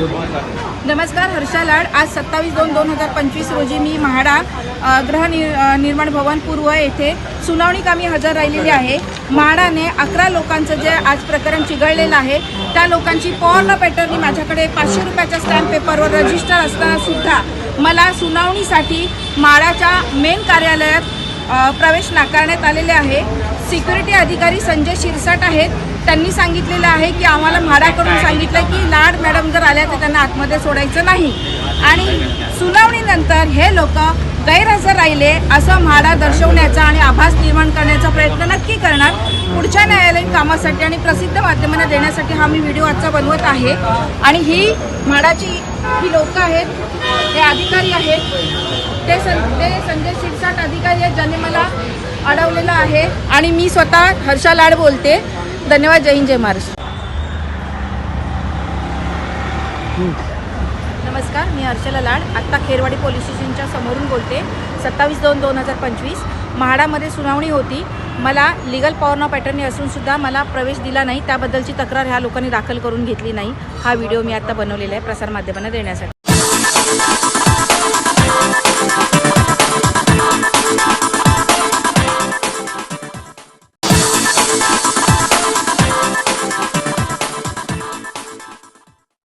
नमस्कार हर्षा लाड. आज सत्तावीस दोन दोन हजार पंचवीस रोजी मी म्हाडा अ, निर्माण भवन पूर्व येथे सुनावणी कामी हजर राहिलेली आहे. म्हाडाने अकरा लोकांचं जे आज प्रकरण चिघळलेलं आहे त्या लोकांची पॉर्न पॅटर्नी माझ्याकडे पाचशे रुपयाच्या स्टॅम्प पेपरवर रजिस्टर असताना सुद्धा मला सुनावणीसाठी म्हाडाच्या मेन कार्यालयात प्रवेश नाकारण्यात आलेले आहे. सिक्युरिटी अधिकारी संजय शिरसाट आहेत. त्यांनी सांगितलेलं आहे की आम्हाला म्हाडाकडून सांगितलं की लाड मॅडम जर आल्या तर त्यांना आतमध्ये सोडायचं नाही. आणि सुनावणीनंतर हे लोक गैरहजर राहिले असं म्हाडा दर्शवण्याचा आणि आभास निर्माण करण्याचा प्रयत्न नक्की करणार. पुढच्या न्यायालयीन कामासाठी आणि प्रसिद्ध माध्यमांना देण्यासाठी हा मी व्हिडिओ आजचा बनवत आहे. आणि ही म्हाडाची ही लोकं आहेत हे अधिकारी आहेत. ते संजय शिरसाट अधिकारी आहेत ज्याने मला अडवलेलं आहे. आणि मी स्वतः हर्षा लाड बोलते. धन्यवाद जय हिंद जय महाराष्ट्र. नमस्कार मी हर्षला लाड. आत्ता खेरवाडी पोलीस स्टेशनच्या समोरून बोलते. सत्तावीस दोन दोन हजार पंचवीस. म्हाडामध्ये सुनावणी होती. मला लिगल पॉवर नाव पॅटर्नी असूनसुद्धा मला प्रवेश दिला नाही. त्याबद्दलची तक्रार ह्या लोकांनी दाखल करून घेतली नाही. हा व्हिडिओ मी आत्ता बनवलेला आहे प्रसारमाध्यमांना देण्यासाठी.